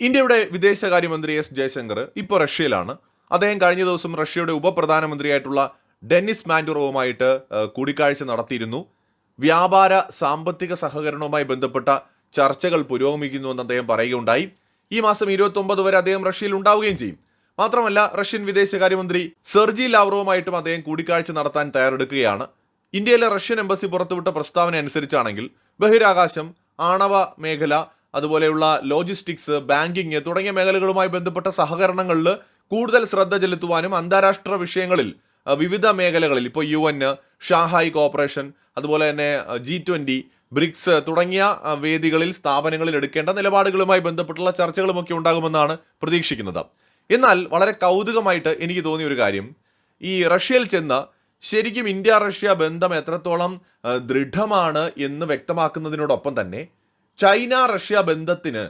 ഇന്ത്യയുടെ വിദേശകാര്യമന്ത്രി എസ് ജയശങ്കർ ഇപ്പോൾ റഷ്യയിലാണ്. അദ്ദേഹം കഴിഞ്ഞ ദിവസം റഷ്യയുടെ ഉപപ്രധാനമന്ത്രിയായിട്ടുള്ള ഡെന്നിസ് മാൻഡുറോവുമായിട്ട് കൂടിക്കാഴ്ച നടത്തിയിരുന്നു. വ്യാപാര സാമ്പത്തിക സഹകരണവുമായി ബന്ധപ്പെട്ട ചർച്ചകൾ പുരോഗമിക്കുന്നുവെന്ന് അദ്ദേഹം പറയുകയുണ്ടായി. ഈ മാസം ഇരുപത്തി ഒമ്പത് വരെ അദ്ദേഹം റഷ്യയിൽ ഉണ്ടാവുകയും ചെയ്യും. മാത്രമല്ല റഷ്യൻ വിദേശകാര്യമന്ത്രി സെർജി ലാവ്റോവുമായിട്ടും അദ്ദേഹം കൂടിക്കാഴ്ച നടത്താൻ തയ്യാറെടുക്കുകയാണ്. ഇന്ത്യയിലെ റഷ്യൻ എംബസി പുറത്തുവിട്ട പ്രസ്താവന അനുസരിച്ചാണെങ്കിൽ ബഹിരാകാശം ആണവ മേഖല അതുപോലെയുള്ള ലോജിസ്റ്റിക്സ് ബാങ്കിങ് തുടങ്ങിയ മേഖലകളുമായി ബന്ധപ്പെട്ട സഹകരണങ്ങളിൽ കൂടുതൽ ശ്രദ്ധ ചെലുത്തുവാനും അന്താരാഷ്ട്ര വിഷയങ്ങളിൽ വിവിധ മേഖലകളിൽ ഇപ്പോൾ യു എൻ ഷാഹായ് കോപ്പറേഷൻ അതുപോലെ തന്നെ ജി ട്വന്റി ബ്രിക്സ് തുടങ്ങിയ വേദികളിൽ സ്ഥാപനങ്ങളിൽ എടുക്കേണ്ട നിലപാടുകളുമായി ബന്ധപ്പെട്ടുള്ള ചർച്ചകളുമൊക്കെ ഉണ്ടാകുമെന്നാണ് പ്രതീക്ഷിക്കുന്നത്. എന്നാൽ വളരെ കൗതുകമായിട്ട് എനിക്ക് തോന്നിയ ഒരു കാര്യം ഈ റഷ്യയിൽ ചെന്ന് ശരിക്കും ഇന്ത്യ റഷ്യ ബന്ധം എത്രത്തോളം ദൃഢമാണ് എന്ന് വ്യക്തമാക്കുന്നതിനോടൊപ്പം തന്നെ ചൈന റഷ്യ ബന്ധത്തിന്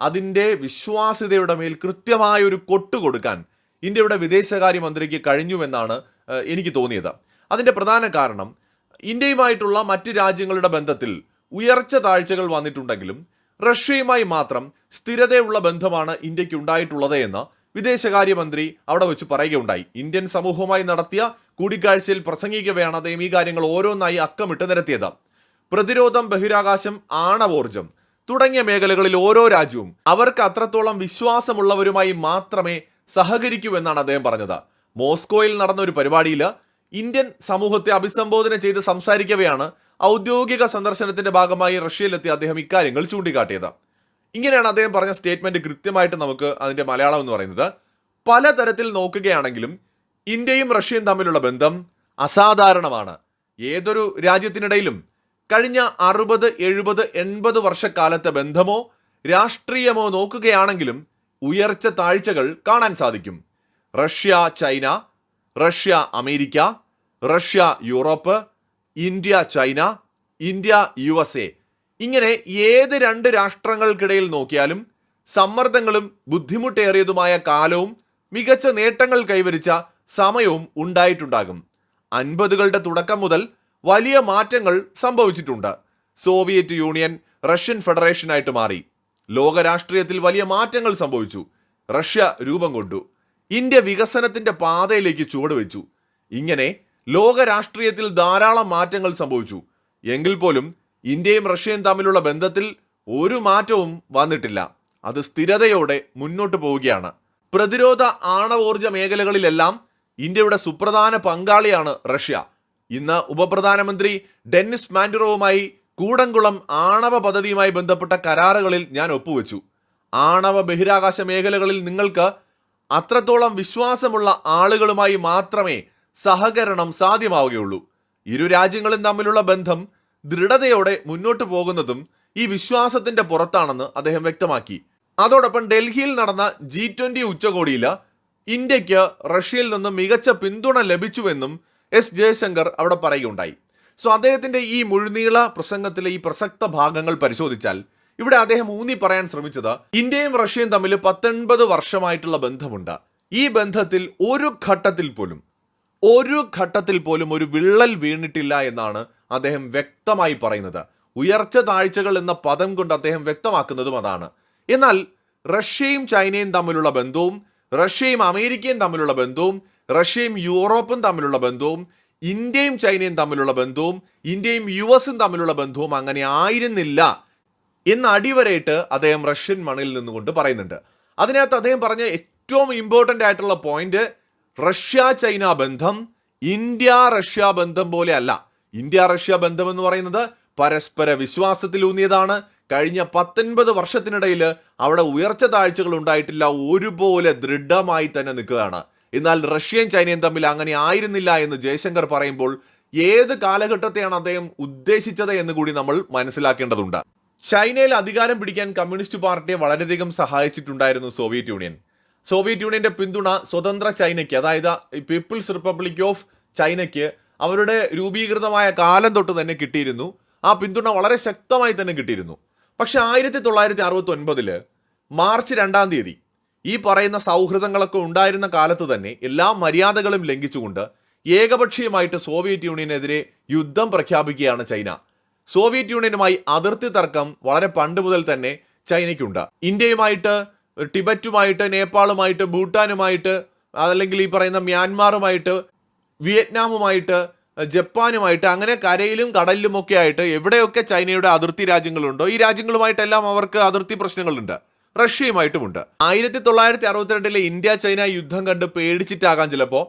അതിന്റെ വിശ്വാസ്യതയുടെ മേൽ കൃത്യമായ ഒരു കൊട്ട് കൊടുക്കാൻ ഇന്ത്യയുടെ വിദേശകാര്യമന്ത്രിക്ക് കഴിഞ്ഞുവെന്നാണ് എനിക്ക് തോന്നിയത്. അതിന്റെ പ്രധാന കാരണം ഇന്ത്യയുമായിട്ടുള്ള മറ്റ് രാജ്യങ്ങളുടെ ബന്ധത്തിൽ ഉയർച്ച താഴ്ചകൾ വന്നിട്ടുണ്ടെങ്കിലും റഷ്യയുമായി മാത്രം സ്ഥിരതയുള്ള ബന്ധമാണ് ഇന്ത്യയ്ക്ക് ഉണ്ടായിട്ടുള്ളത് എന്ന് വിദേശകാര്യമന്ത്രി അവിടെ വെച്ച് പറയുകയുണ്ടായി. ഇന്ത്യൻ സമൂഹവുമായി നടത്തിയ കൂടിക്കാഴ്ചയിൽ പ്രസംഗിക്കവെയാണ് അദ്ദേഹം ഈ കാര്യങ്ങൾ ഓരോന്നായി അക്കമിട്ട് നിരത്തിയത്. പ്രതിരോധം ബഹിരാകാശം ആണവോർജം തുടങ്ങിയ മേഖലകളിൽ ഓരോ രാജ്യവും അവർക്ക് അത്രത്തോളം വിശ്വാസമുള്ളവരുമായി മാത്രമേ സഹകരിക്കൂ എന്നാണ് അദ്ദേഹം പറഞ്ഞത്. മോസ്കോയിൽ നടന്ന ഒരു പരിപാടിയിൽ ഇന്ത്യൻ സമൂഹത്തെ അഭിസംബോധന ചെയ്ത് സംസാരിക്കവെയാണ് ഔദ്യോഗിക സന്ദർശനത്തിന്റെ ഭാഗമായി റഷ്യയിലെത്തി അദ്ദേഹം ഇക്കാര്യങ്ങൾ ചൂണ്ടിക്കാട്ടിയത്. ഇങ്ങനെയാണ് അദ്ദേഹം പറഞ്ഞ സ്റ്റേറ്റ്മെന്റ് കൃത്യമായിട്ട് നമുക്ക് അതിന്റെ മലയാളം എന്ന് പറയുന്നത്. പലതരത്തിൽ നോക്കുകയാണെങ്കിലും ഇന്ത്യയും റഷ്യയും തമ്മിലുള്ള ബന്ധം അസാധാരണമാണ്. ഏതൊരു രാജ്യത്തിനിടയിലും കഴിഞ്ഞ അറുപത് എഴുപത് എൺപത് വർഷക്കാലത്തെ ബന്ധമോ രാഷ്ട്രീയമോ നോക്കുകയാണെങ്കിലും ഉയർച്ച താഴ്ചകൾ കാണാൻ സാധിക്കും. Russia China Russia America Russia Europe India China India U S A ഇങ്ങനെ ഏത് രണ്ട് രാഷ്ട്രങ്ങൾക്കിടയിൽ നോക്കിയാലും സമ്മർദ്ദങ്ങളും ബുദ്ധിമുട്ടേറിയതുമായ കാലവും മികച്ച നേട്ടങ്ങൾ കൈവരിച്ച സമയവും ഉണ്ടായിട്ടുണ്ടാകും. അൻപതുകളുടെ തുടക്കം മുതൽ വലിയ മാറ്റങ്ങൾ സംഭവിച്ചിട്ടുണ്ട്. സോവിയറ്റ് യൂണിയൻ റഷ്യൻ ഫെഡറേഷനായിട്ട് മാറി. ലോകരാഷ്ട്രീയത്തിൽ വലിയ മാറ്റങ്ങൾ സംഭവിച്ചു. റഷ്യ രൂപം കൊണ്ടു. ഇന്ത്യ വികസനത്തിന്റെ പാതയിലേക്ക് ചുവടുവെച്ചു. ഇങ്ങനെ ലോകരാഷ്ട്രീയത്തിൽ ധാരാളം മാറ്റങ്ങൾ സംഭവിച്ചു. എങ്കിൽ പോലും ഇന്ത്യയും റഷ്യയും തമ്മിലുള്ള ബന്ധത്തിൽ ഒരു മാറ്റവും വന്നിട്ടില്ല. അത് സ്ഥിരതയോടെ മുന്നോട്ട് പോവുകയാണ്. പ്രതിരോധ ആണവോർജ മേഖലകളിലെല്ലാം ഇന്ത്യയുടെ സുപ്രധാന പങ്കാളിയാണ് റഷ്യ. ഇന്ന് ഉപപ്രധാനമന്ത്രി ഡെന്നിസ് മാൻഡുറോവുമായി കൂടംകുളം ആണവ പദ്ധതിയുമായി ബന്ധപ്പെട്ട കരാറുകളിൽ ഞാൻ ഒപ്പുവെച്ചു. ആണവ ബഹിരാകാശ മേഖലകളിൽ നിങ്ങൾക്ക് അത്രത്തോളം വിശ്വാസമുള്ള ആളുകളുമായി മാത്രമേ സഹകരണം സാധ്യമാവുകയുള്ളൂ. ഇരു രാജ്യങ്ങളും തമ്മിലുള്ള ബന്ധം ദൃഢതയോടെ മുന്നോട്ടു പോകുന്നതും ഈ വിശ്വാസത്തിന്റെ പുറത്താണെന്ന് അദ്ദേഹം വ്യക്തമാക്കി. അതോടൊപ്പം ഡൽഹിയിൽ നടന്ന ജി ട്വന്റി ഉച്ചകോടിയിൽ ഇന്ത്യയ്ക്ക് റഷ്യയിൽ നിന്ന് മികച്ച പിന്തുണ ലഭിച്ചുവെന്നും എസ് ജയശങ്കർ അവിടെ പറയുകയുണ്ടായി. സോ അദ്ദേഹത്തിന്റെ ഈ മുഴുനീള പ്രസംഗത്തിലെ ഈ പ്രസക്ത ഭാഗങ്ങൾ പരിശോധിച്ചാൽ ഇവിടെ അദ്ദേഹം ഊന്നി പറയാൻ ശ്രമിച്ചത് ഇന്ത്യയും റഷ്യയും തമ്മിൽ പത്തൊൻപത് വർഷമായിട്ടുള്ള ബന്ധമുണ്ട്. ഈ ബന്ധത്തിൽ ഒരു ഘട്ടത്തിൽ പോലും ഒരു ഘട്ടത്തിൽ പോലും ഒരു വിള്ളൽ വീണിട്ടില്ല എന്നാണ് അദ്ദേഹം വ്യക്തമായി പറയുന്നത്. ഉയർച്ച താഴ്ചകൾ എന്ന പദം കൊണ്ട് അദ്ദേഹം വ്യക്തമാക്കുന്നതും അതാണ്. എന്നാൽ റഷ്യയും ചൈനയും തമ്മിലുള്ള ബന്ധവും റഷ്യയും അമേരിക്കയും തമ്മിലുള്ള ബന്ധവും റഷ്യയും യൂറോപ്പും തമ്മിലുള്ള ബന്ധവും ഇന്ത്യയും ചൈനയും തമ്മിലുള്ള ബന്ധവും ഇന്ത്യയും യു എസും തമ്മിലുള്ള ബന്ധവും അങ്ങനെ ആയിരുന്നില്ല എന്ന് അടിവരയിട്ട് അദ്ദേഹം റഷ്യൻ മണ്ണിൽ നിന്നുകൊണ്ട് പറയുന്നുണ്ട്. അതിനകത്ത് അദ്ദേഹം പറഞ്ഞ ഏറ്റവും ഇമ്പോർട്ടന്റ് ആയിട്ടുള്ള പോയിന്റ് റഷ്യ ചൈന ബന്ധം ഇന്ത്യ റഷ്യ ബന്ധം പോലെ അല്ല. ഇന്ത്യ റഷ്യ ബന്ധം എന്ന് പറയുന്നത് പരസ്പര വിശ്വാസത്തിലൂന്നിയതാണ് കഴിഞ്ഞ പത്തൊൻപത് വർഷത്തിനിടയിൽ അവിടെ ഉയർച്ച താഴ്ചകൾ ഉണ്ടായിട്ടില്ല. ഒരുപോലെ ദൃഢമായി തന്നെ നിൽക്കുകയാണ്. എന്നാൽ റഷ്യയും ചൈനയും തമ്മിൽ അങ്ങനെ ആയിരുന്നില്ല എന്ന് ജയശങ്കർ പറയുമ്പോൾ ഏത് കാലഘട്ടത്തെയാണ് അദ്ദേഹം ഉദ്ദേശിച്ചത് എന്ന് കൂടി നമ്മൾ മനസ്സിലാക്കേണ്ടതുണ്ട്. ചൈനയിൽ അധികാരം പിടിക്കാൻ കമ്മ്യൂണിസ്റ്റ് പാർട്ടിയെ വളരെയധികം സഹായിച്ചിട്ടുണ്ടായിരുന്നു സോവിയറ്റ് യൂണിയൻ. സോവിയറ്റ് യൂണിയന്റെ പിന്തുണ സ്വതന്ത്ര ചൈനയ്ക്ക് അതായത് പീപ്പിൾസ് റിപ്പബ്ലിക് ഓഫ് ചൈനയ്ക്ക് അവരുടെ രൂപീകൃതമായ കാലം തൊട്ട് തന്നെ കിട്ടിയിരുന്നു. ആ പിന്തുണ വളരെ ശക്തമായി തന്നെ കിട്ടിയിരുന്നു. പക്ഷെ ആയിരത്തി തൊള്ളായിരത്തി അറുപത്തി ഒൻപതിൽ മാർച്ച് രണ്ടാം തീയതി ഈ പറയുന്ന സൗഹൃദങ്ങളൊക്കെ ഉണ്ടായിരുന്ന കാലത്ത് തന്നെ എല്ലാ മര്യാദകളും ലംഘിച്ചുകൊണ്ട് ഏകപക്ഷീയമായിട്ട് സോവിയറ്റ് യൂണിയനെതിരെ യുദ്ധം പ്രഖ്യാപിക്കുകയാണ് ചൈന. സോവിയറ്റ് യൂണിയനുമായി അതിർത്തി തർക്കം വളരെ പണ്ട് മുതൽ തന്നെ ചൈനയ്ക്കുണ്ട്. ഇന്ത്യയുമായിട്ട് ടിബറ്റുമായിട്ട് നേപ്പാളുമായിട്ട് ഭൂട്ടാനുമായിട്ട് അല്ലെങ്കിൽ ഈ പറയുന്ന മ്യാൻമാറുമായിട്ട് വിയറ്റ്നാമുമായിട്ട് ജപ്പാനുമായിട്ട് അങ്ങനെ കരയിലും കടലിലുമൊക്കെ ആയിട്ട് എവിടെയൊക്കെ ചൈനയുടെ അതിർത്തി രാജ്യങ്ങളുണ്ടോ ഈ രാജ്യങ്ങളുമായിട്ടെല്ലാം അവർക്ക് അതിർത്തി പ്രശ്നങ്ങളുണ്ട്. റഷ്യയുമായിട്ടുമുണ്ട്. ആയിരത്തി തൊള്ളായിരത്തി അറുപത്തിരണ്ടിലെ ഇന്ത്യ ചൈന യുദ്ധം കണ്ട് പേടിച്ചിട്ടാകാം ചിലപ്പോൾ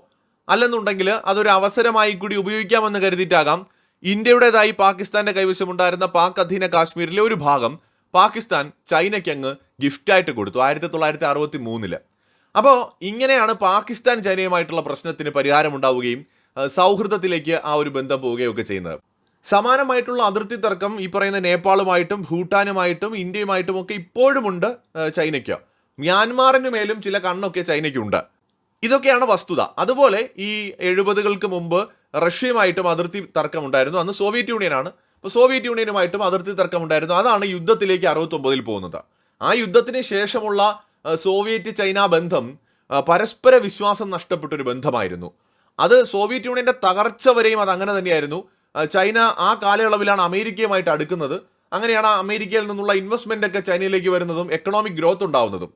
അല്ലെന്നുണ്ടെങ്കിൽ അതൊരു അവസരമായി കൂടി ഉപയോഗിക്കാമെന്ന് കരുതിയിട്ടാകാം ഇന്ത്യയുടേതായി പാകിസ്ഥാന്റെ കൈവശമുണ്ടായിരുന്ന പാക് അധീന കാശ്മീരിലെ ഒരു ഭാഗം പാകിസ്ഥാൻ ചൈനയ്ക്ക് അങ്ങ് ഗിഫ്റ്റായിട്ട് കൊടുത്തു ആയിരത്തി തൊള്ളായിരത്തി അറുപത്തി മൂന്നിൽ അപ്പോൾ ഇങ്ങനെയാണ് പാകിസ്ഥാൻ ചൈനയുമായിട്ടുള്ള പ്രശ്നത്തിന് പരിഹാരമുണ്ടാവുകയും സൗഹൃദത്തിലേക്ക് ആ ഒരു ബന്ധം പോവുകയൊക്കെ ചെയ്യുന്നത്. സമാനമായിട്ടുള്ള അതിർത്തി തർക്കം ഈ പറയുന്ന നേപ്പാളുമായിട്ടും ഭൂട്ടാനുമായിട്ടും ഇന്ത്യയുമായിട്ടും ഒക്കെ ഇപ്പോഴുമുണ്ട് ചൈനയ്ക്ക്. മ്യാൻമാറിന് മേലും ചില കണ്ണൊക്കെ ചൈനയ്ക്കുണ്ട്. ഇതൊക്കെയാണ് വസ്തുത. അതുപോലെ ഈ എഴുപതുകൾക്ക് മുമ്പ് റഷ്യയുമായിട്ടും അതിർത്തി തർക്കം ഉണ്ടായിരുന്നു അന്ന് സോവിയറ്റ് യൂണിയനാണ്. അപ്പോൾ സോവിയറ്റ് യൂണിയനുമായിട്ടും അതിർത്തി തർക്കം ഉണ്ടായിരുന്നു അതാണ് യുദ്ധത്തിലേക്ക് അറുപത്തൊമ്പതിൽ പോകുന്നത്. ആ യുദ്ധത്തിന് ശേഷമുള്ള സോവിയറ്റ് ചൈന ബന്ധം പരസ്പര വിശ്വാസം നഷ്ടപ്പെട്ടൊരു ബന്ധമായിരുന്നു. അത് സോവിയറ്റ് യൂണിയന്റെ തകർച്ച വരെയും അത് അങ്ങനെ തന്നെയായിരുന്നു. ചൈന ആ കാലയളവിലാണ് അമേരിക്കയുമായിട്ട് അടുക്കുന്നത്. അങ്ങനെയാണ് അമേരിക്കയിൽ നിന്നുള്ള ഇൻവെസ്റ്റ്മെന്റ് ഒക്കെ ചൈനയിലേക്ക് വരുന്നതും എക്കണോമിക് ഗ്രോത്ത് ഉണ്ടാവുന്നതും.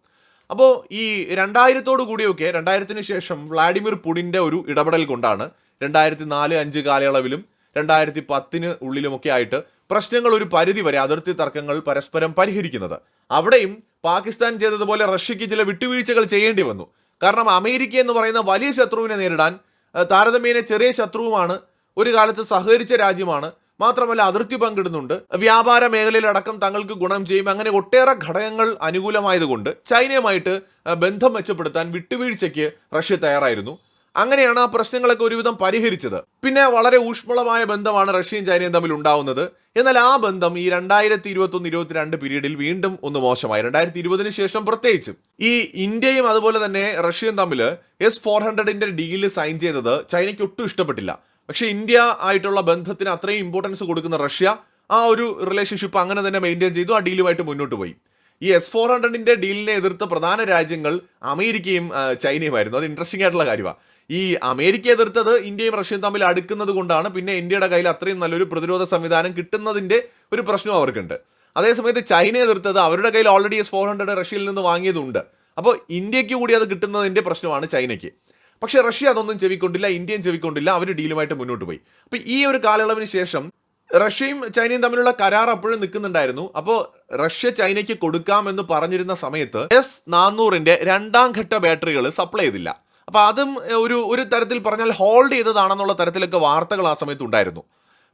അപ്പോൾ ഈ രണ്ടായിരത്തോടു കൂടിയൊക്കെ രണ്ടായിരത്തിന് ശേഷം വ്ളാഡിമിർ പുടിന്റെ ഒരു ഇടപെടൽ കൊണ്ടാണ് രണ്ടായിരത്തി നാല് അഞ്ച് കാലയളവിലും രണ്ടായിരത്തി പത്തിന് ഉള്ളിലുമൊക്കെ ആയിട്ട് പ്രശ്നങ്ങൾ ഒരു പരിധി വരെ അതിർത്തി തർക്കങ്ങൾ പരസ്പരം പരിഹരിക്കുന്നത്. അവിടെയും പാകിസ്ഥാൻ ചെയ്തതുപോലെ റഷ്യക്ക് ചില വിട്ടുവീഴ്ചകൾ ചെയ്യേണ്ടി വന്നു. കാരണം അമേരിക്ക എന്ന് പറയുന്ന വലിയ ശത്രുവിനെ നേരിടാൻ താരതമ്യേന ചെറിയ ശത്രുവുമാണ് ഒരു കാലത്ത് സഹകരിച്ച രാജ്യമാണ്. മാത്രമല്ല അതിർത്തി പങ്കിടുന്നുണ്ട്. വ്യാപാര മേഖലയിലടക്കം തങ്ങൾക്ക് ഗുണം ചെയ്യും. അങ്ങനെ ഒട്ടേറെ ഘടകങ്ങൾ അനുകൂലമായതുകൊണ്ട് ചൈനയുമായിട്ട് ബന്ധം മെച്ചപ്പെടുത്താൻ വിട്ടുവീഴ്ചയ്ക്ക് റഷ്യ തയ്യാറായിരുന്നു. അങ്ങനെയാണ് ആ പ്രശ്നങ്ങളൊക്കെ ഒരുവിധം പരിഹരിച്ചത്. പിന്നെ വളരെ ഊഷ്മളമായ ബന്ധമാണ് റഷ്യയും ചൈനയും തമ്മിൽ ഉണ്ടാവുന്നത്. എന്നാൽ ആ ബന്ധം ഈ രണ്ടായിരത്തി ഇരുപത്തൊന്ന് ഇരുപത്തിരണ്ട് പീരീഡിൽ വീണ്ടും ഒന്ന് മോശമായി. രണ്ടായിരത്തി ഇരുപതിന് ശേഷം പ്രത്യേകിച്ചും. ഈ ഇന്ത്യയും അതുപോലെ തന്നെ റഷ്യയും തമ്മിൽ എസ് ഫോർ ഹൺഡ്രഡിന്റെ ഡീൽ സൈൻ ചെയ്തത് ചൈനയ്ക്ക് ഒട്ടും ഇഷ്ടപ്പെട്ടില്ല. പക്ഷെ ഇന്ത്യ ആയിട്ടുള്ള ബന്ധത്തിന് അത്രയും ഇമ്പോർട്ടൻസ് കൊടുക്കുന്ന റഷ്യ ആ ഒരു റിലേഷൻഷിപ്പ് അങ്ങനെ തന്നെ മെയിന്റെയിൻ ചെയ്തു ആ ഡീലുമായിട്ട് മുന്നോട്ട് പോയി. ഈ എസ് ഫോർ ഹൺഡ്രഡിന്റെ ഡീലിനെ എതിർത്ത പ്രധാന രാജ്യങ്ങൾ അമേരിക്കയും ചൈനയും ആയിരുന്നു അത് ഇൻട്രസ്റ്റിംഗ് ആയിട്ടുള്ള കാര്യമാണ് ഈ അമേരിക്ക എതിർത്തത് ഇന്ത്യയും റഷ്യയും തമ്മിൽ അടുക്കുന്നത് കൊണ്ടാണ് പിന്നെ ഇന്ത്യയുടെ കയ്യിൽ അത്രയും നല്ലൊരു പ്രതിരോധ സംവിധാനം കിട്ടുന്നതിന്റെ ഒരു പ്രശ്നം അവർക്കുണ്ട്. അതേസമയത്ത് ചൈന എതിർത്തത് അവരുടെ കയ്യിൽ ഓൾറെഡി എസ് ഫോർ ഹൺഡ്രഡ് റഷ്യയിൽ നിന്ന് വാങ്ങിയതുണ്ട്. അപ്പോൾ ഇന്ത്യയ്ക്ക് കൂടി അത് കിട്ടുന്നതിന്റെ പ്രശ്നമാണ് ചൈനയ്ക്ക്. പക്ഷേ റഷ്യ അതൊന്നും ചെവിക്കൊണ്ടില്ല ഇന്ത്യയും ചെവിക്കൊണ്ടില്ല അവർ ഡീലുമായിട്ട് മുന്നോട്ട് പോയി. അപ്പോൾ ഈ ഒരു കാലയളവിന് ശേഷം റഷ്യയും ചൈനയും തമ്മിലുള്ള കരാർ അപ്പോഴും നിൽക്കുന്നുണ്ടായിരുന്നു. അപ്പോൾ റഷ്യ ചൈനയ്ക്ക് കൊടുക്കാമെന്ന് പറഞ്ഞിരുന്ന സമയത്ത് എസ് നാനൂറിന്റെ രണ്ടാം ഘട്ട ബാറ്ററികൾ സപ്ലൈ ചെയ്തില്ല. അപ്പോൾ അതും ഒരു ഒരു തരത്തിൽ പറഞ്ഞാൽ ഹോൾഡ് ചെയ്തതാണെന്നുള്ള തരത്തിലൊക്കെ വാർത്തകൾ ആ സമയത്ത് ഉണ്ടായിരുന്നു.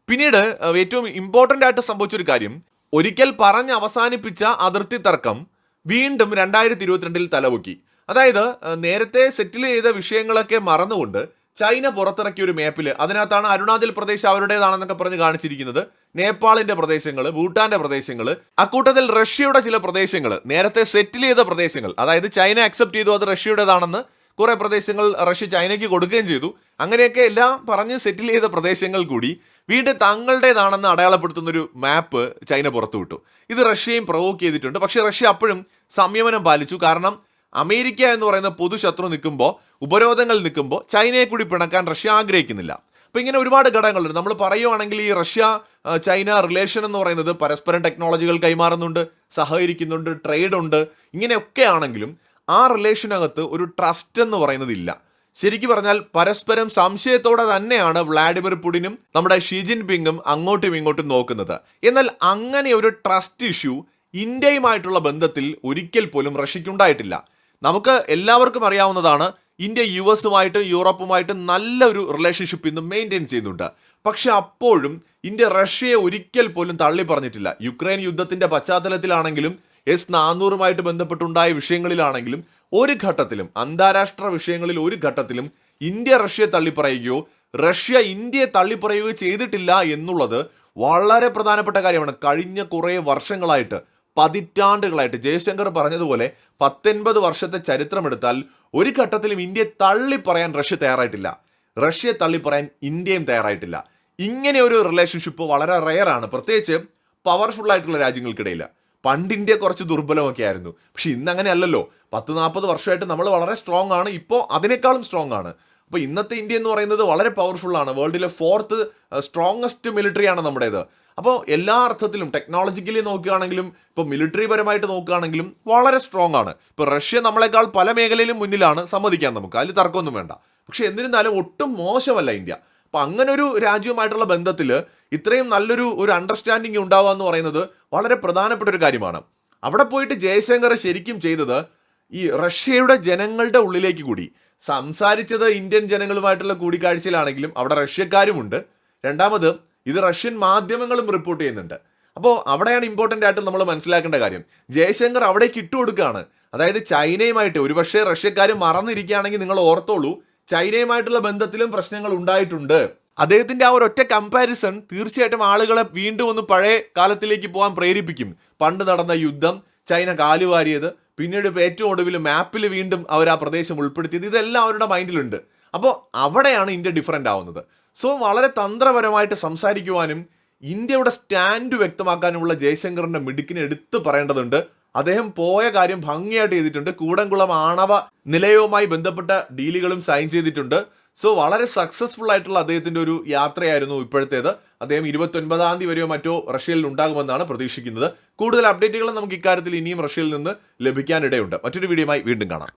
പിന്നീട് ഏറ്റവും ഇമ്പോർട്ടന്റ് ആയിട്ട് സംഭവിച്ചൊരു കാര്യം ഒരിക്കൽ പറഞ്ഞ് അവസാനിപ്പിച്ച അതിർത്തി തർക്കം വീണ്ടും രണ്ടായിരത്തി ഇരുപത്തിരണ്ടിൽ തലപൊക്കി. അതായത് നേരത്തെ സെറ്റിൽ ചെയ്ത വിഷയങ്ങളൊക്കെ മറന്നുകൊണ്ട് ചൈന പുറത്തിറക്കിയ ഒരു മാപ്പിൽ അതിനകത്താണ് അരുണാചൽ പ്രദേശ് അവരുടേതാണെന്നൊക്കെ പറഞ്ഞ് കാണിച്ചിരിക്കുന്നത്. നേപ്പാളിന്റെ പ്രദേശങ്ങൾ ഭൂട്ടാന്റെ പ്രദേശങ്ങൾ അക്കൂട്ടത്തിൽ റഷ്യയുടെ ചില പ്രദേശങ്ങൾ നേരത്തെ സെറ്റിൽ ചെയ്ത പ്രദേശങ്ങൾ. അതായത് ചൈന അക്സെപ്റ്റ് ചെയ്തു അത് റഷ്യയുടേതാണെന്ന് കുറെ പ്രദേശങ്ങൾ റഷ്യ ചൈനയ്ക്ക് കൊടുക്കുകയും ചെയ്തു. അങ്ങനെയൊക്കെ എല്ലാം പറഞ്ഞ് സെറ്റിൽ ചെയ്ത പ്രദേശങ്ങൾ കൂടി വീണ്ടും തങ്ങളുടേതാണെന്ന് അടയാളപ്പെടുത്തുന്ന ഒരു മാപ്പ് ചൈന പുറത്തുവിട്ടു. ഇത് റഷ്യയും പ്രൊവോക്ക് ചെയ്തിട്ടുണ്ട്. പക്ഷേ റഷ്യ അപ്പോഴും സംയമനം പാലിച്ചു. കാരണം അമേരിക്ക എന്ന് പറയുന്ന പൊതുശത്രു നിൽക്കുമ്പോൾ ഉപരോധങ്ങൾ നിൽക്കുമ്പോൾ ചൈനയെ കൂടി പിണക്കാൻ റഷ്യ ആഗ്രഹിക്കുന്നില്ല. അപ്പോൾ ഇങ്ങനെ ഒരുപാട് ഘടകങ്ങളുണ്ട്. നമ്മൾ പറയുവാണെങ്കിൽ ഈ റഷ്യ ചൈന റിലേഷൻ എന്ന് പറയുന്നത് പരസ്പരം ടെക്നോളജികൾ കൈമാറുന്നുണ്ട് സഹകരിക്കുന്നുണ്ട് ട്രേഡ് ഉണ്ട്. ഇങ്ങനെയൊക്കെ ആണെങ്കിലും ആ റിലേഷനകത്ത് ഒരു ട്രസ്റ്റ് എന്ന് പറയുന്നതില്ല ശരിക്കു പറഞ്ഞാൽ പരസ്പരം സംശയത്തോടെ തന്നെയാണ് വ്ളാഡിമിർ പുടിനും നമ്മുടെ ഷിജിൻ ജിൻപിങ്ങും അങ്ങോട്ടും ഇങ്ങോട്ടും നോക്കുന്നത്. എന്നാൽ അങ്ങനെ ഒരു ട്രസ്റ്റ് ഇഷ്യൂ ഇന്ത്യയുമായിട്ടുള്ള ബന്ധത്തിൽ ഒരിക്കൽ പോലും റഷ്യക്കുണ്ടായിട്ടില്ല നമുക്ക് എല്ലാവർക്കും അറിയാവുന്നതാണ് ഇന്ത്യ യു എസുമായിട്ടും യൂറോപ്പുമായിട്ടും നല്ലൊരു റിലേഷൻഷിപ്പ് ഇന്ന് മെയിന്റെയിൻ ചെയ്യുന്നുണ്ട്. പക്ഷെ അപ്പോഴും ഇന്ത്യ റഷ്യയെ ഒരിക്കൽ പോലും തള്ളി പറഞ്ഞിട്ടില്ല യുക്രൈൻ യുദ്ധത്തിന്റെ പശ്ചാത്തലത്തിലാണെങ്കിലും എസ് നാനൂറുമായിട്ട് ബന്ധപ്പെട്ടുണ്ടായ വിഷയങ്ങളിലാണെങ്കിലും ഒരു ഘട്ടത്തിലും അന്താരാഷ്ട്ര വിഷയങ്ങളിൽ ഒരു ഘട്ടത്തിലും ഇന്ത്യ റഷ്യയെ തള്ളിപ്പറയുകയോ റഷ്യ ഇന്ത്യയെ തള്ളിപ്പറയുകയോ ചെയ്തിട്ടില്ല എന്നുള്ളത് വളരെ പ്രധാനപ്പെട്ട കാര്യമാണ്. കഴിഞ്ഞ കുറേ വർഷങ്ങളായിട്ട് പതിറ്റാണ്ടുകളായിട്ട് ജയശങ്കർ പറഞ്ഞതുപോലെ പത്തൊൻപത് വർഷത്തെ ചരിത്രമെടുത്താൽ ഒരു ഘട്ടത്തിലും ഇന്ത്യയെ തള്ളിപ്പറയാൻ റഷ്യ തയ്യാറായിട്ടില്ല. റഷ്യയെ തള്ളിപ്പറയാൻ ഇന്ത്യയും തയ്യാറായിട്ടില്ല. ഇങ്ങനെ ഒരു റിലേഷൻഷിപ്പ് വളരെ റെയറാണ് പ്രത്യേകിച്ച് പവർഫുൾ ആയിട്ടുള്ള രാജ്യങ്ങൾക്കിടയിൽ. പണ്ട് ഇന്ത്യ കുറച്ച് ദുർബലമൊക്കെ ആയിരുന്നു. പക്ഷെ ഇന്ന് അങ്ങനെ അല്ലല്ലോ. പത്ത് നാൽപ്പത് വർഷമായിട്ട് നമ്മൾ വളരെ സ്ട്രോങ് ആണ്. ഇപ്പോൾ അതിനേക്കാളും സ്ട്രോങ് ആണ്. അപ്പോൾ ഇന്നത്തെ ഇന്ത്യ എന്ന് പറയുന്നത് വളരെ പവർഫുൾ ആണ്. വേൾഡിലെ ഫോർത്ത് സ്ട്രോങ്ങസ്റ്റ് മിലിറ്ററി ആണ് നമ്മുടേത്. അപ്പോൾ എല്ലാ അർത്ഥത്തിലും ടെക്നോളജിക്കലി നോക്കുകയാണെങ്കിലും ഇപ്പോൾ മിലിറ്ററി പരമായിട്ട് നോക്കുകയാണെങ്കിലും വളരെ സ്ട്രോങ് ആണ്. ഇപ്പോൾ റഷ്യ നമ്മളെക്കാൾ പല മേഖലയിലും മുന്നിലാണ് സമ്മതിക്കാൻ നമുക്ക്. അതിൽ തർക്കമൊന്നും വേണ്ട. പക്ഷേ എന്നിരുന്നാലും ഒട്ടും മോശമല്ല ഇന്ത്യ. അപ്പം അങ്ങനെ ഒരു രാജ്യവുമായിട്ടുള്ള ബന്ധത്തിൽ ഇത്രയും നല്ലൊരു ഒരു അണ്ടർസ്റ്റാൻഡിങ് ഉണ്ടാവുക എന്ന് പറയുന്നത് വളരെ പ്രധാനപ്പെട്ട ഒരു കാര്യമാണ്. അവിടെ പോയിട്ട് ജയശങ്കർ ശരിക്കും ചെയ്തത് ഈ റഷ്യയുടെ ജനങ്ങളുടെ ഉള്ളിലേക്ക് കൂടി. സംസാരിച്ചത് ഇന്ത്യൻ ജനങ്ങളുമായിട്ടുള്ള കൂടിക്കാഴ്ചയിലാണെങ്കിലും അവിടെ റഷ്യക്കാരുമുണ്ട്. രണ്ടാമത് ഇത് റഷ്യൻ മാധ്യമങ്ങളും റിപ്പോർട്ട് ചെയ്യുന്നുണ്ട്. അപ്പോൾ അവിടെയാണ് ഇമ്പോർട്ടന്റ് ആയിട്ട് നമ്മൾ മനസ്സിലാക്കേണ്ട കാര്യം. ജയശങ്കർ അവിടേക്ക് ഇട്ടുകൊടുക്കുകയാണ് അതായത് ചൈനയുമായിട്ട് ഒരുപക്ഷെ റഷ്യക്കാർ മറന്നിരിക്കുകയാണെങ്കിൽ നിങ്ങൾ ഓർത്തോളൂ ചൈനയുമായിട്ടുള്ള ബന്ധത്തിലും പ്രശ്നങ്ങൾ ഉണ്ടായിട്ടുണ്ട്. അദ്ദേഹത്തിന്റെ ആ ഒരൊറ്റ കമ്പാരിസൺ തീർച്ചയായിട്ടും ആളുകളെ വീണ്ടും ഒന്ന് പഴയ കാലത്തിലേക്ക് പോകാൻ പ്രേരിപ്പിക്കും. പണ്ട് നടന്ന യുദ്ധം ചൈന കാലുവാരിയത് പിന്നീട് ഏറ്റവും ഒടുവിൽ മാപ്പിൽ വീണ്ടും അവർ ആ പ്രദേശം ഉൾപ്പെടുത്തിയത്. ഇതെല്ലാം അവരുടെ മൈൻഡിലുണ്ട് അപ്പോൾ അവിടെയാണ് ഇന്ത്യ ഡിഫറെന്റ് ആവുന്നത്. സോ വളരെ തന്ത്രപരമായിട്ട് സംസാരിക്കുവാനും ഇന്ത്യയുടെ സ്റ്റാൻഡ് വ്യക്തമാക്കാനുമുള്ള ജയശങ്കറിന്റെ മിടുക്കിനെ എടുത്തു പറയേണ്ടതുണ്ട്. അദ്ദേഹം പോയ കാര്യം ഭംഗിയായിട്ട് ചെയ്തിട്ടുണ്ട്. കൂടംകുളം ആണവ നിലയവുമായി ബന്ധപ്പെട്ട ഡീലുകളും സൈൻ ചെയ്തിട്ടുണ്ട്. സോ വളരെ സക്സസ്ഫുൾ ആയിട്ടുള്ള അദ്ദേഹത്തിന്റെ ഒരു യാത്രയായിരുന്നു ഇപ്പോഴത്തേത്. അദ്ദേഹം ഇരുപത്തി ഒൻപതാം തീയതി വരെയോ മറ്റോ റഷ്യയിൽ ഉണ്ടാകുമെന്നാണ് പ്രതീക്ഷിക്കുന്നത്. കൂടുതൽ അപ്ഡേറ്റുകൾ നമുക്ക് ഇക്കാര്യത്തിൽ ഇനിയും റഷ്യയിൽ നിന്ന് ലഭിക്കാനിടയുണ്ട്. മറ്റൊരു വീഡിയോയുമായി വീണ്ടും കാണാം.